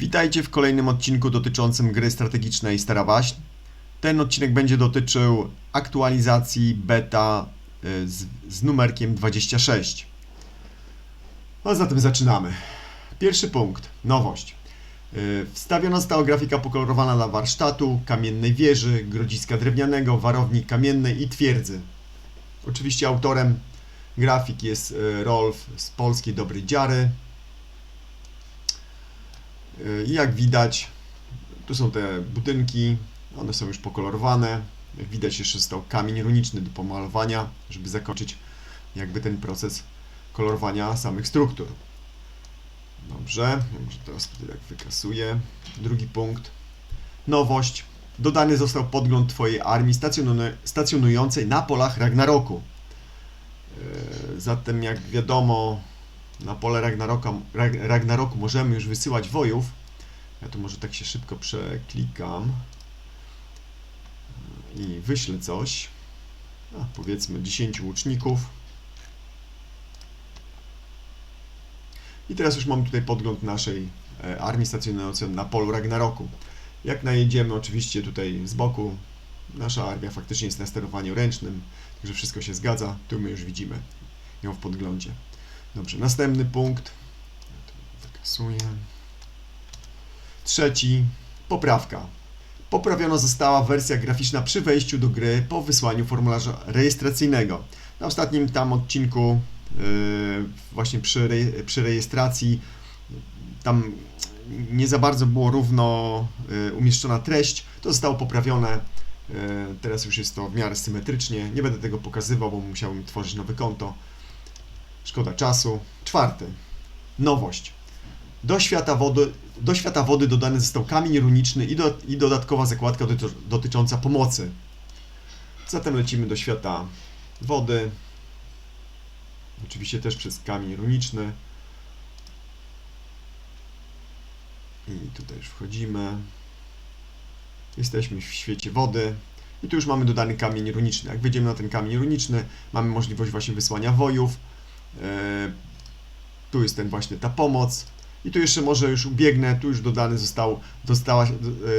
Witajcie w kolejnym odcinku dotyczącym gry strategicznej Stara Waśń. Ten odcinek będzie dotyczył aktualizacji beta y, z, z numerkiem 26. No zatem zaczynamy. Pierwszy punkt. Nowość. Y, Wstawiona została grafika pokolorowana dla warsztatu, kamiennej wieży, grodziska drewnianego, warowni kamiennej i twierdzy. Oczywiście autorem grafik jest y, Rolf z polskiej Dobrej Dziary. Y, I jak widać, tu są te budynki, one są już pokolorowane. Jak widać, jeszcze został kamień runiczny do pomalowania, żeby zakończyć jakby ten proces kolorowania samych struktur. Dobrze, może teraz tak wykasuję. Drugi punkt. Nowość. Dodany został podgląd Twojej armii stacjonu- stacjonującej na polach Ragnaroku. Yy, Zatem, jak wiadomo, na pole Ragnaroka, Rag- Ragnaroku możemy już wysyłać wojów. Ja tu może tak się szybko przeklikam i wyślę coś. A, powiedzmy 10 łuczników. I teraz już mamy tutaj podgląd naszej e, armii stacjonującej na polu Ragnaroku. Jak najedziemy oczywiście tutaj z boku, nasza armia faktycznie jest na sterowaniu ręcznym, także wszystko się zgadza. Tu my już widzimy ją w podglądzie. Dobrze, następny punkt. Ja to Wykasuję. Trzeci, poprawka. Poprawiona została wersja graficzna przy wejściu do gry po wysłaniu formularza rejestracyjnego. Na ostatnim tam odcinku, yy, właśnie przy, przy rejestracji, tam nie za bardzo było równo yy, umieszczona treść. To zostało poprawione. Yy, teraz już jest to w miarę symetrycznie. Nie będę tego pokazywał, bo musiałbym tworzyć nowe konto. Szkoda czasu. Czwarty. Nowość. Do świata wody, do świata wody dodany został kamień runiczny i, do, i dodatkowa zakładka doty, dotycząca pomocy. Zatem lecimy do świata wody. Oczywiście też przez kamień runiczny. I tutaj już wchodzimy. Jesteśmy w świecie wody. I tu już mamy dodany kamień runiczny. Jak wejdziemy na ten kamień runiczny, mamy możliwość właśnie wysłania wojów. E, tu jest ten właśnie ta pomoc. I tu jeszcze może już ubiegnę, tu już dodany został, została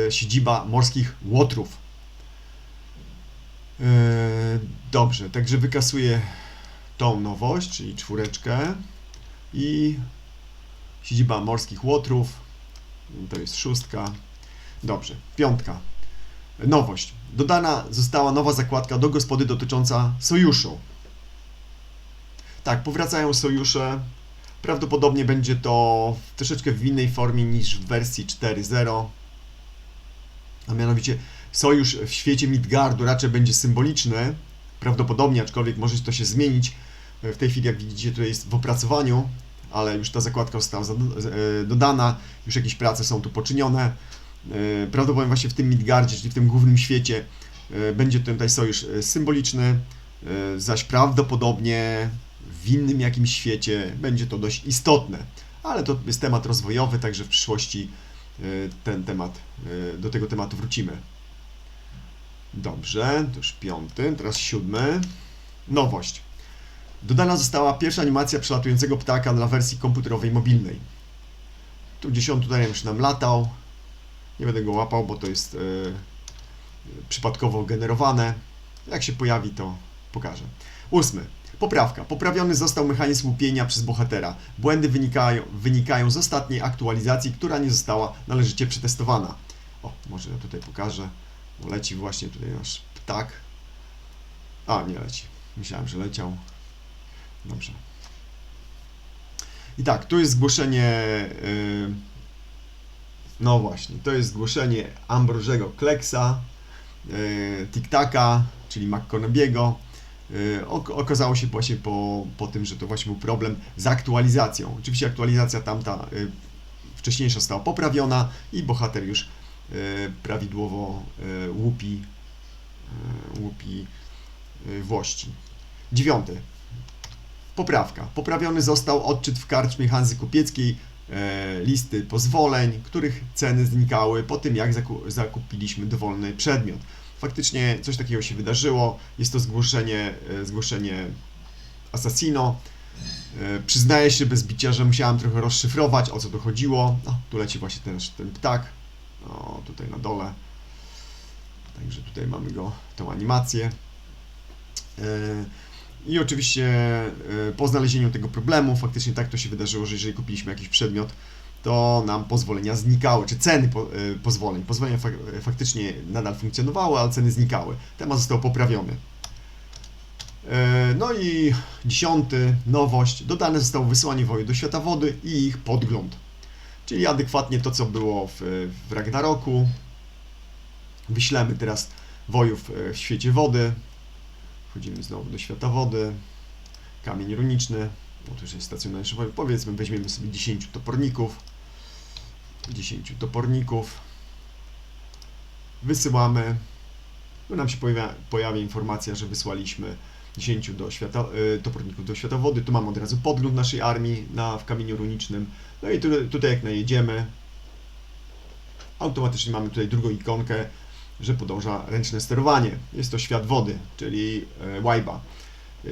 e, siedziba morskich łotrów. E, dobrze, także wykasuję tą nowość, czyli czwóreczkę i siedziba morskich łotrów, to jest szóstka. Dobrze, piątka. Nowość. Dodana została nowa zakładka do gospody dotycząca sojuszu. Tak, powracają sojusze. Prawdopodobnie będzie to w troszeczkę w innej formie niż w wersji 4.0. A mianowicie sojusz w świecie Midgardu raczej będzie symboliczny. Prawdopodobnie, aczkolwiek może to się zmienić. W tej chwili, jak widzicie, to jest w opracowaniu, ale już ta zakładka została e, dodana, już jakieś prace są tu poczynione. E, Prawdopodobnie właśnie w tym Midgardzie, czyli w tym głównym świecie, e, będzie tutaj sojusz symboliczny, zaś prawdopodobnie w innym jakimś świecie będzie to dość istotne. Ale to jest temat rozwojowy, także w przyszłości e, ten temat, e, do tego tematu wrócimy. Dobrze, to już piąty, teraz siódmy. Nowość. Dodana została pierwsza animacja przelatującego ptaka dla wersji komputerowej mobilnej. Tu gdzieś on tutaj już nam latał. Nie będę go łapał, bo to jest e, przypadkowo generowane. Jak się pojawi, to pokażę. Ósmy. Poprawka. Poprawiony został mechanizm łupienia przez bohatera. Błędy wynikają, wynikają z ostatniej aktualizacji, która nie została należycie przetestowana. O, może ja tutaj pokażę. Leci właśnie tutaj nasz ptak. A, nie leci. Myślałem, że leciał. Dobrze. I tak, tu jest zgłoszenie. Yy, no właśnie, to jest zgłoszenie Ambrozego Kleksa, yy, Tiktaka, czyli McConabiego. Ok- okazało się właśnie po, po tym, że to właśnie był problem z aktualizacją. Oczywiście aktualizacja tamta yy, wcześniejsza została poprawiona i bohater już yy, prawidłowo łupi, łupi włości. Dziewiąty. Poprawka. Poprawiony został odczyt w karczmie Hanzy Kupieckiej listy pozwoleń, których ceny znikały po tym, jak zaku- zakupiliśmy dowolny przedmiot. Faktycznie coś takiego się wydarzyło. Jest to zgłoszenie, e, zgłoszenie Assassino. E, Przyznaję się bez bicia, że musiałem trochę rozszyfrować, o co tu chodziło. No, tu leci właśnie ten, ten ptak. O, tutaj na dole. Także tutaj mamy go, tą animację. E, I oczywiście po znalezieniu tego problemu, faktycznie tak to się wydarzyło, że jeżeli kupiliśmy jakiś przedmiot, to nam pozwolenia znikały, czy ceny po, e, pozwoleń. Pozwolenia fak, faktycznie nadal funkcjonowały, ale ceny znikały. Temat został poprawiony. E, No i dziesiąty, nowość, dodane zostało wysłanie wojów do świata wody i ich podgląd. Czyli adekwatnie to, co było w, w Ragnaroku. Wyślemy teraz wojów e, w świecie wody. Wchodzimy znowu do świata wody. Kamień runiczny. No to już jest stacjonarny. Powiedzmy, weźmiemy sobie 10 toporników. 10 toporników. Wysyłamy. Tu nam się pojawia, pojawia informacja, że wysłaliśmy 10 do świata, y, toporników do świata wody. Tu mamy od razu podgląd naszej armii na, w kamieniu runicznym. No i tu, tutaj jak najedziemy, automatycznie mamy tutaj drugą ikonkę, że podąża ręczne sterowanie. Jest to świat wody, czyli e, Wajba. E,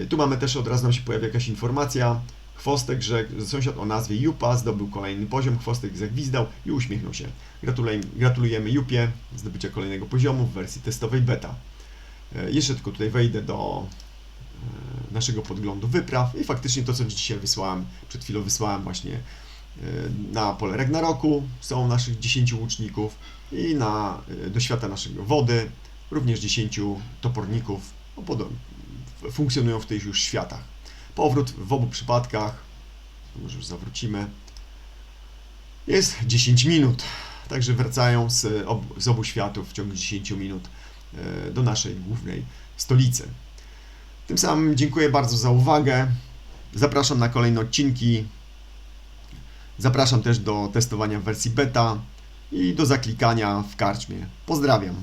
Tu mamy też od razu nam się pojawia jakaś informacja. Chwostek że sąsiad o nazwie Jupa zdobył kolejny poziom. Chwostek zagwizdał i uśmiechnął się. Gratulujemy, gratulujemy Jupie zdobycia kolejnego poziomu w wersji testowej beta. E, Jeszcze tylko tutaj wejdę do e, naszego podglądu wypraw i faktycznie to, co dzisiaj wysłałem, przed chwilą wysłałem właśnie na pole Ragnaroku, są naszych 10 łuczników i na, do świata naszego wody również 10 toporników funkcjonują w tych już światach. Powrót w obu przypadkach, może już zawrócimy, jest 10 minut. Także wracają z, ob, z obu światów w ciągu 10 minut e, do naszej głównej stolicy. Tym samym dziękuję bardzo za uwagę. Zapraszam na kolejne odcinki. Zapraszam też do testowania wersji beta i do zaklikania w karczmie. Pozdrawiam.